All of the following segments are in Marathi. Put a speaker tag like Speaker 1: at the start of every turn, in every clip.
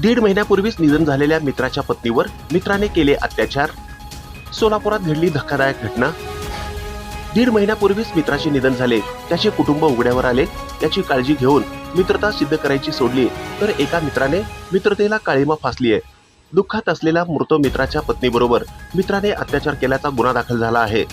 Speaker 1: दीड महिन्यापूर्वीच निधन झालेल्या मित्राच्या पत्नीवर मित्राने केले अत्याचार. सोलापुरात घडली धक्कादायक घटना. दीड महिन्यापूर्वीच मित्राचे निधन झाले. त्याचे कुटुंब उघड्यावर आले. याची काळजी घेऊन मित्रता सिद्ध करायची सोडली तर एका मित्राने मित्रतेला काळीमा फासली आहे दुःखात असलेल्या मृत मित्राच्या पत्नीबरोबर मित्राने अत्याचार केल्याचा गुन्हा दाखल झाला आहे.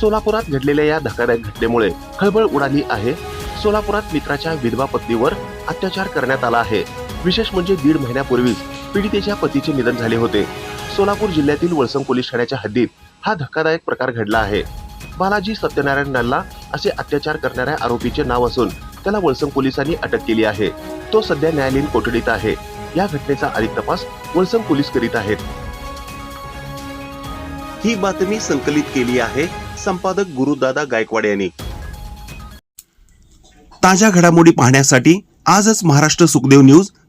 Speaker 1: सोलापुरात घडलेल्या या धक्कादायक घटनेमुळे खळबळ उडाली आहे. सोलापुरात मित्राच्या विधवा पत्नीवर अत्याचार करण्यात आला आहे. विशेष म्हणजे दीड महिन्यापूर्वीच पीडितेच्या पतीचे निधन झाले होते. सोलापूर जिल्ह्यातील वळसंग पोलीस ठाण्याच्या हद्दीत हा धक्कादायक प्रकार घडला आहे. बालाजी सत्यनारायण नल्ला असे अत्याचार करणाऱ्या आरोपीचे नाव असून त्याला वळसंग पोलिसांनी अटक केली आहे. तो सध्या न्यायालयीन कोठडीत आहे. या घटनेचा अधिक तपास वळसंग पोलीस करीत आहेत. ही बातमी संकलित केली आहे संपादक गुरुदादा गायकवाड यांनी. ताज्या घडामोडी पाहण्यासाठी आजच महाराष्ट्र सुखदेव न्यूज